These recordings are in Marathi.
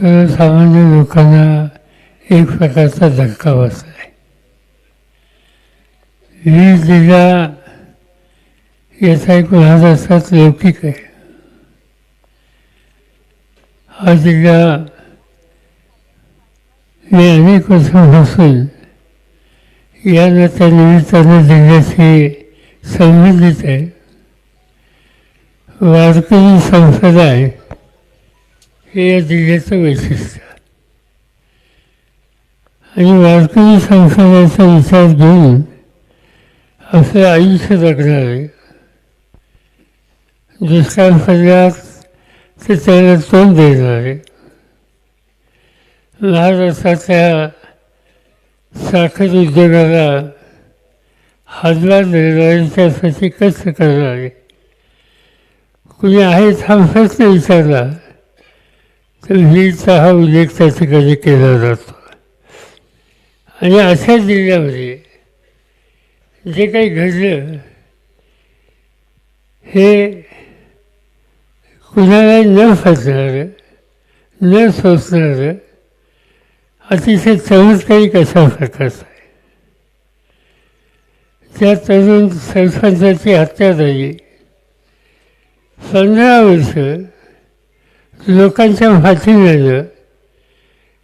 सर्वसामान्य लोकांना एक प्रकारचा धक्का बसला आहे वीज दिला याचा एक महाराष्ट्रात लौकिक आहे. हा जिल्हा मी अनेक वर्षापासून या न त्या निमित्तानं जिल्ह्याशी संबंधित आहे. वारकरी संसद आहे हे या जिल्ह्याचं वैशिष्ट्य आणि वारकरी संसाराचा विचार घेऊन असे आयुष्य जगणार आहे दुष्काळ पडल्यास ते त्याला तोंड देणार आहे महाराष्ट्राच्या साखर उद्योगाला हादला देणारे त्यासाठी कष्ट करणारे. कुणी आहे हा प्रश्न विचारला? तर हा उल्लेख त्या ठिकाणी केला जातो. आणि अशा जिल्ह्यामध्ये जे काही घडलं हे कुणाला न फसणारं न सोसणारं अतिशय चमत्कारिक अशा प्रकारचं आहे. त्या तरुण सरपंचाची हत्या झाली. पंधरा वर्ष लोकांच्या फाशी झालं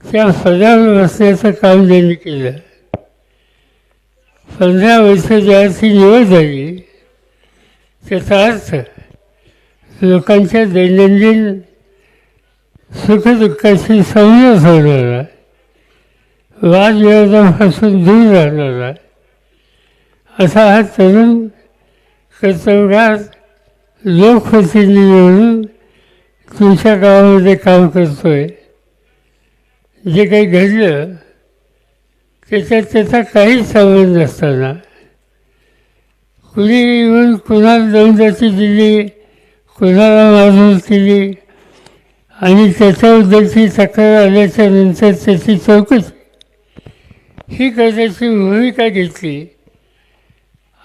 त्या पदावर बसण्याचं काम त्यांनी केलं. पंधरा वर्ष ज्याची निवड झाली त्याचा अर्थ लोकांच्या दैनंदिन सुखदुःखाशी संयम होणारा वादविवादापासून दूर राहणारा असा हा तरुण कर्तव्यात लोकप्रतिनिधी म्हणून तुमच्या गावामध्ये काम करतोय जे काही घडलं त्याच्यात त्याचा काहीच संबंध नसताना. कुणी येऊन कुणाला दौंदाची दिली कुणाला मारून केली आणि त्याच्याबद्दलची तक्रार आल्याच्यानंतर त्याची चौकशी. ही करण्याची भूमिका घेतली.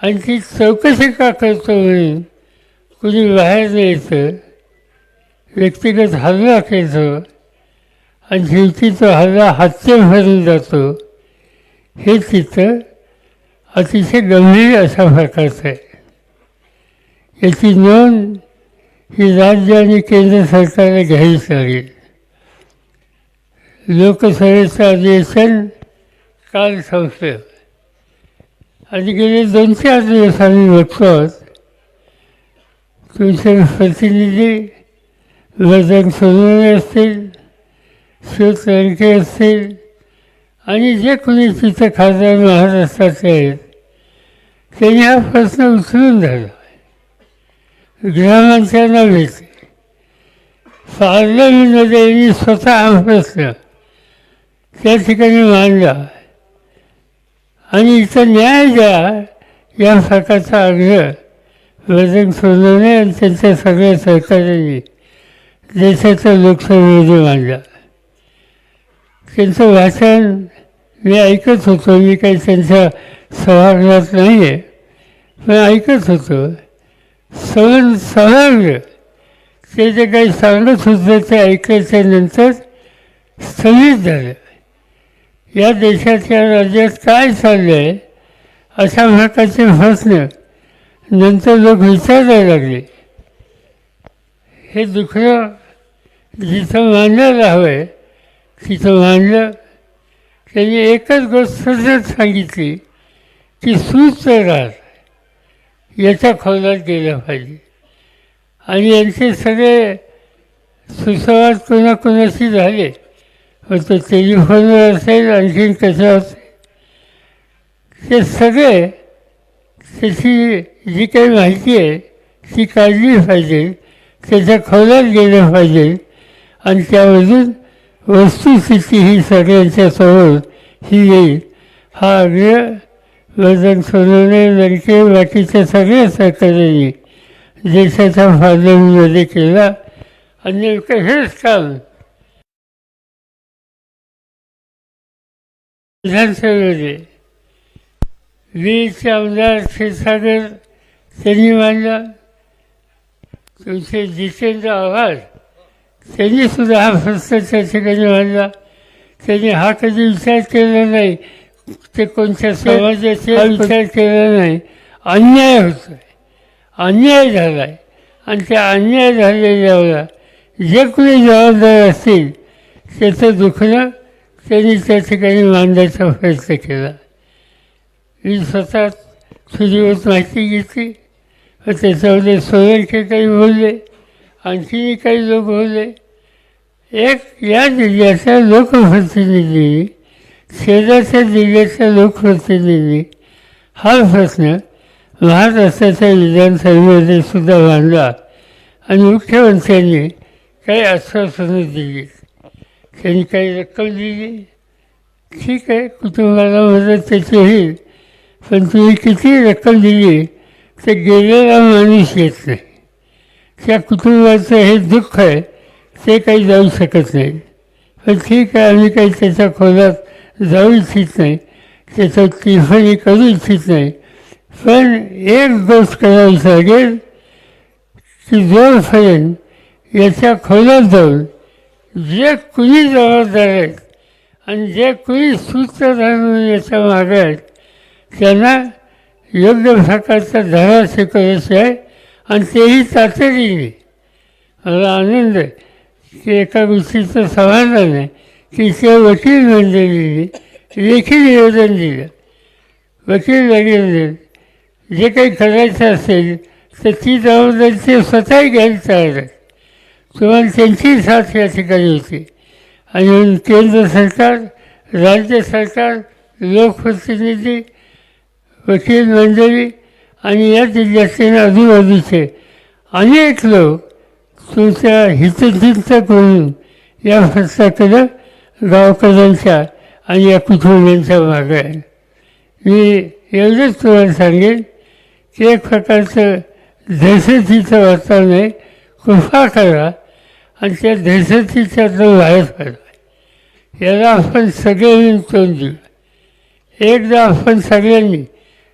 आणि ती चौकशी का करतो म्हणून कुणी बाहेर न्यायचं? व्यक्तिगत हल्ला केलं आणि शेवटी तो हल्ला हत्या भरून जातो हे चित्र अतिशय गंभीर अशा प्रकारचं आहे. याची नोंद ही राज्य आणि केंद्र सरकारला घ्यावीच लागेल लोकसभेचं अधिवेशन काल संपलं. आणि गेले दोन चार दिवस आम्ही बघतो आहोत तुमचे प्रतिनिधी वजन सोनवणे असतील शिव असतील आणि जे कोणी तिथं खासदार महाराष्ट्राचे आहेत. त्यांनी हा प्रश्न उचलून धरला ग्रामांच्या भेटले पार्लमेंटमध्ये यांनी स्वतः हा प्रश्न त्या ठिकाणी मांडला आणि इथं न्याय द्या या प्रकारचा आग्रह वजन सोनवणे आणि त्यांच्या सगळ्या सहकार्यांनी देशाचा लोकसभेमध्ये मांडला त्यांचं भाषण मी ऐकत होतो. मी काही त्यांच्या सभागृहात नाही आहे पण ऐकत होतो. सवन समग्र ते जे काही सांगत होतं ते ऐकायच्या नंतर स्थगित झालं. या देशाच्या राज्यात काय चाललं आहे अशा प्रकारचे प्रश्न नंतर लोक विचारायला लागले. हे दुखणं जिथं मांडायला हवं आहे तिथं मांडलं त्यांनी एकच गोष्ट सतत सांगितली की सूच राहत याच्या खोलात गेलं पाहिजे. आणि यांचे सगळे सुसंवाद कोणाकोणाशी झाले तो टेलिफोनवर असेल आणखीन कशा असेल. ते सगळे त्याची जी काही माहिती आहे ती काढली पाहिजे त्याच्या खोलात गेलं पाहिजे. आणि त्यामधून वस्तुस्थिती ही सगळ्यांच्या समोर ही येईल. हा आग्रह वजन सोडवणे लडके बाकीच्या सगळ्या सरकारांनी देशाच्या फार्लमेंटमध्ये केला. आणि नेमकं हेच काम विधानसभेमध्ये वीरचे आमदार क्षीरसागर त्यांनी मांडला तुमचे जितेंद्र आव्हाड त्यांनी सुद्धा हा प्रश्न त्या ठिकाणी मांडला त्यांनी हा कधी विचार केला नाही ते कोणत्या समाजाचे विचार केला नाही अन्याय होतोय अन्याय झाला आहे आणि त्या अन्याय झालेल्यावर जे कोणी जबाबदार असतील त्याचं दुखणं त्यांनी त्या ठिकाणी मांडण्याचा प्रयत्न केला मी स्वतः तुझीवर माहिती घेतली व त्याच्यामध्ये सोयरके काही बोलले आणखीही काही लोक होते. एक या जिल्ह्याचा लोकप्रतिनिधी शेजारच्या जिल्ह्याचा लोकप्रतिनिधी हा प्रश्न महाराष्ट्राच्या विधानसभेमध्ये सुद्धा मांडला आणि मुख्यमंत्र्यांनी काही आश्वासनं दिली. त्यांनी काही रक्कम दिली. ठीक आहे कुटुंबाला मदत त्याची होईल पण तुम्ही किती रक्कम दिली तर गेलेला माणूस येत नाही. त्या कुटुंबाचं हे दुःख आहे ते काही जाऊ शकत नाही. पण ठीक आहे आम्ही काही त्याच्या खोलात जाऊ इच्छित नाही. त्याचं टिफणी करू इच्छित नाही. पण एक गोष्ट करावी लागेल की जोपर्यंत याच्या खोलात जाऊन जे कुणी जबाबदार आहेत आणि जे कुणी सूत्रधार म्हणून याच्या मागे आहेत त्यांना योग्य प्रकारचा धडा शिकवायचा आहे. आणि तेही तातडीने मला आनंद आहे की एका गोष्टीचं समाधान आहे. की त्या वकील म्हणजे मंडळीने लेखी निवेदन दिलं. वकील म्हणजे मंडळीने जे काही करायचं असेल तर ती जबाबदारी ते स्वतःही घ्यायला तयार आहेत तुम्हाला त्यांची साथ या ठिकाणी होती. आणि केंद्र सरकार राज्य सरकार लोकप्रतिनिधी वकील मंडळी आणि या जिल्ह्यातील आजूबाजूचे अनेक लोक तुमच्या हितचिंतक म्हणून या प्रश्नाकडं गावकऱ्यांच्या आणि या कुटुंबियांच्या मागे आहे मी एवढंच तुम्हाला सांगेन की एक प्रकारचं दहशतीचं वातावरण आहे. कृपा करा आणि त्या दहशतीच्यातून बाहेर पडा. याला आपण सगळे तोंड देऊ. एकदा आपण सगळ्यांनी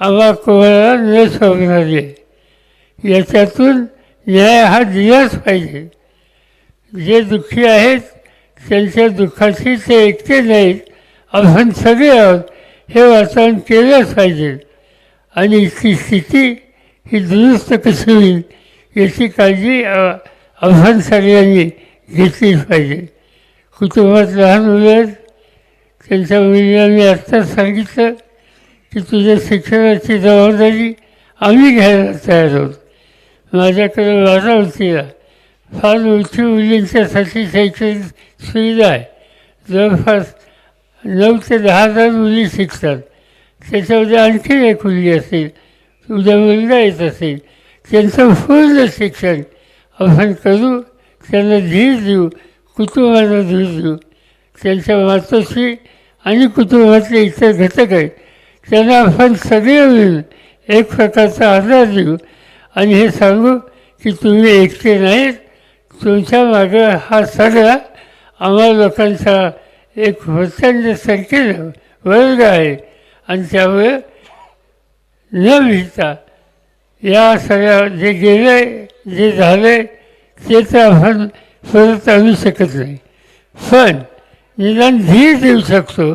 आम्हा कोणाला न शोभणारी आहे याच्यातून न्याय हा दिलाच पाहिजे. जे दुःखी आहेत त्यांच्या दुःखाशी ते एकटे नाहीत. आपण सगळे आहोत हे वातावरण केलंच पाहिजे. आणि ती स्थिती ही दुरुस्त कशी होईल याची काळजी आव्हान सगळ्यांनी घेतलीच पाहिजे. कुटुंबात लहान मुलं आहेत त्यांच्या मुलांनी आत्ताच सांगितलं की तुझ्या शिक्षणाची जबाबदारी आम्ही घ्यायला तयार आहोत माझ्याकडे माझा वतीला फार मोठी मुलींच्यासाठी शैक्षणिक सुविधा आहे. जवळपास नऊ ते दहा हजार मुली शिकतात. त्याच्यामध्ये आणखी एक मुलगी असेल उद्या मुलगा येत असेल त्यांचं पूर्ण शिक्षण आपण करू त्यांना धीर देऊ कुटुंबाला धीर देऊ. त्यांच्या मातोश्री आणि कुटुंबातले इतर घटक आहेत. त्यांना आपण सगळे मिळून एक प्रकारचा आधार देऊ. आणि हे सांगू की तुम्ही एकटे नाहीत. तुमच्या मागं हा सगळा आम्हा लोकांचा एक प्रचंड संख्येनं वर्ग आहे. आणि त्यामुळे न भिता या सगळ्या जे गेले जे झाले ते तर आपण परत आणू शकत नाही. पण निदान धीर देऊ शकतो.